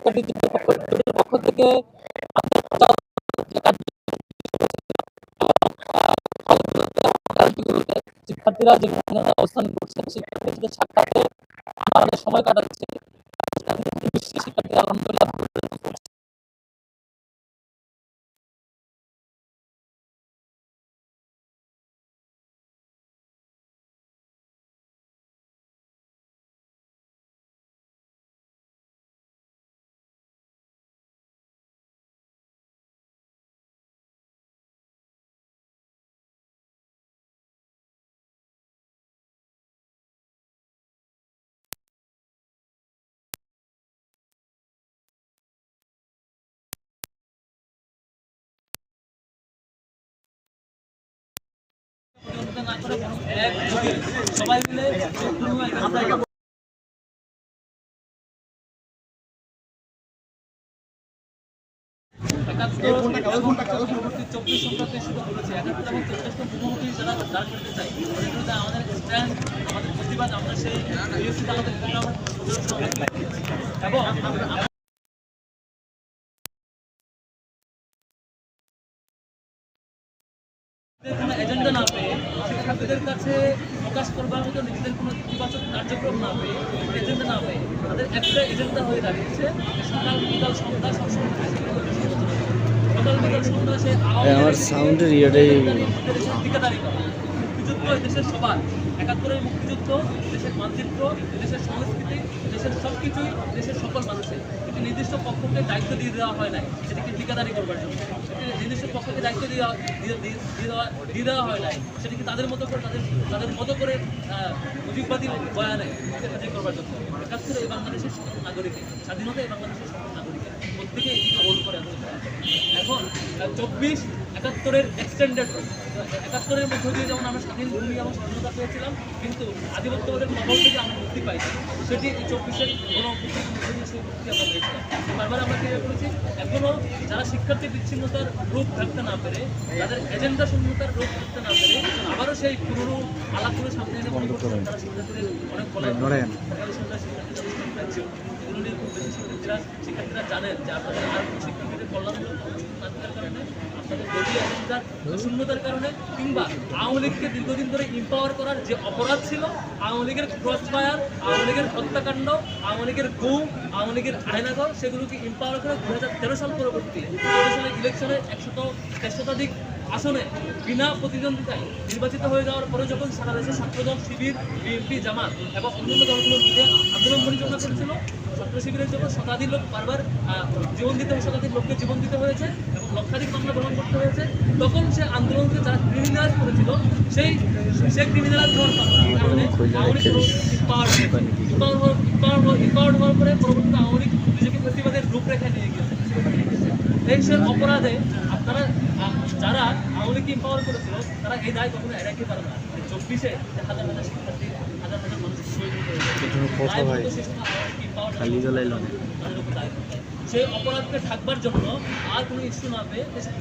পক্ষ থেকে শিক্ষার্থীরা যেখানে অবস্থান করছেন শিক্ষার্থীদের সময় কাটাচ্ছে। শিক্ষার্থীরা সবাই মিলে আমরা চব্বিশ সংখ্যাতে এজেন্ডা না পেয়ে শিক্ষার্থীদের কাছে প্রকাশ করবার মতো নিজেদের কোনো ইতিবাচক কার্যক্রম না পেয়ে এজেন্ডা না পেয়ে তাদের একটা এজেন্ডা হয়ে দাঁড়িয়েছে সকাল বিকাল সন্ধ্যা সবসময় সকাল বিকাল সন্ধ্যা সে আওয়ামী আমার সাউন্ডের ইয়েটাই মুক্তিযুদ্ধ দেশের সবার একাত্তরের মুক্তিযুদ্ধ দেশের মানচিত্র দেশের সংস্কৃতি দেশের সব কিছুই দেশের সকল মানুষের। নির্দিষ্ট পক্ষকে দায়িত্ব দিয়ে দেওয়া হয় নাই, সেটিকে ঠিকাদারি করবার জন্য। নির্দিষ্ট পক্ষকে দায়িত্ব দিয়ে দেওয়া- দিয়ে দেওয়া হয় নাই, সেটিকে তাদের মতো করে তাদের তাদের মতো করে মুজিববাদী বয়ানে ঠিকাদারি করবার জন্য। একাত্তরে এই বাংলাদেশের সকল নাগরিকের স্বাধীনতা এই বাংলাদেশের সকল নাগরিকের প্রত্যেকে এটি কবল করে এখন চব্বিশ একাত্তরের এক্সটেন্ডেড একাত্তরের মধ্য দিয়ে যেমন আমরা স্বাধীন ভূমি এবং স্বাধীনতা পেয়েছিলাম, কিন্তু আধিপত্যবাদের কবল থেকে আমরা মুক্তি পাই সেটি এই চব্বিশের গণ মুক্তি বারবার আমরা ক্লিয়ার করেছি এখনও যারা শিক্ষার্থী বিচ্ছিন্নতার রূপ থাকতে না পেরে তাদের এজেন্ডা শূন্যতার রূপ থাকতে না পেরে আবারও সেই পুরনো আলাপগুলো সামনে এনে মনে করছেন তারা শিক্ষার্থীদের অনেক বলার বেশি শিক্ষার্থীরা জানেন যে আপনাদের আর কারণে শূন্যতার কারণে কিংবা আওয়ামী লীগকে দীর্ঘদিন ধরে ইম্পাওয়ার করার যে অপরাধ ছিল, আওয়ামী লীগের ক্রস ফায়ার আওয়ামী লীগের হত্যাকাণ্ড, আওয়ামী লীগের গুম, আওয়ামী লীগের আয়নাঘর সেগুলোকে ইম্পাওয়ার করে দু হাজার তেরো সাল পরবর্তী ইলেকশনে একশত আসনে বিনা প্রতিদ্বন্দ্বিতায় নির্বাচিত হয়ে যাওয়ার পরে যখন সারা দেশে ছাত্রদল, শিবির, বিএনপি, জামাত এবং অন্যান্য দলগুলো মিলে আন্দোলন পরিচালনা করেছিল ছাত্র শিবিরের জন্য শতাধিক লোক বারবার জীবন দিতে শতাধিক লোককে জীবন দিতে হয়েছে এবং লক্ষাধিক মামলা গ্রহণ করতে হয়েছে। তখন সে আন্দোলনকে যারা ক্রিমিনালাইজ করেছিল সেই সেই ক্রিমিনালাইজ হওয়ার কারণে আওয়ামী হওয়ার- পরে পরবর্তীতে আওয়ামী লীগ নিজেকে প্রতিবাদের রূপরেখা নিয়ে গিয়েছে। এই সব অপরাধে আপনারা যারা লীগকে empower করেছিল? তারা এই দায় কখনো এড়াইতে পারে না। চব্বিশে হাজার হাজার শিক্ষার্থী হাজার হাজার মানুষ শহীদ সেই অপরাধকে ঢাকবার জন্য আর কোনো ইস্যু না পেয়ে দেশের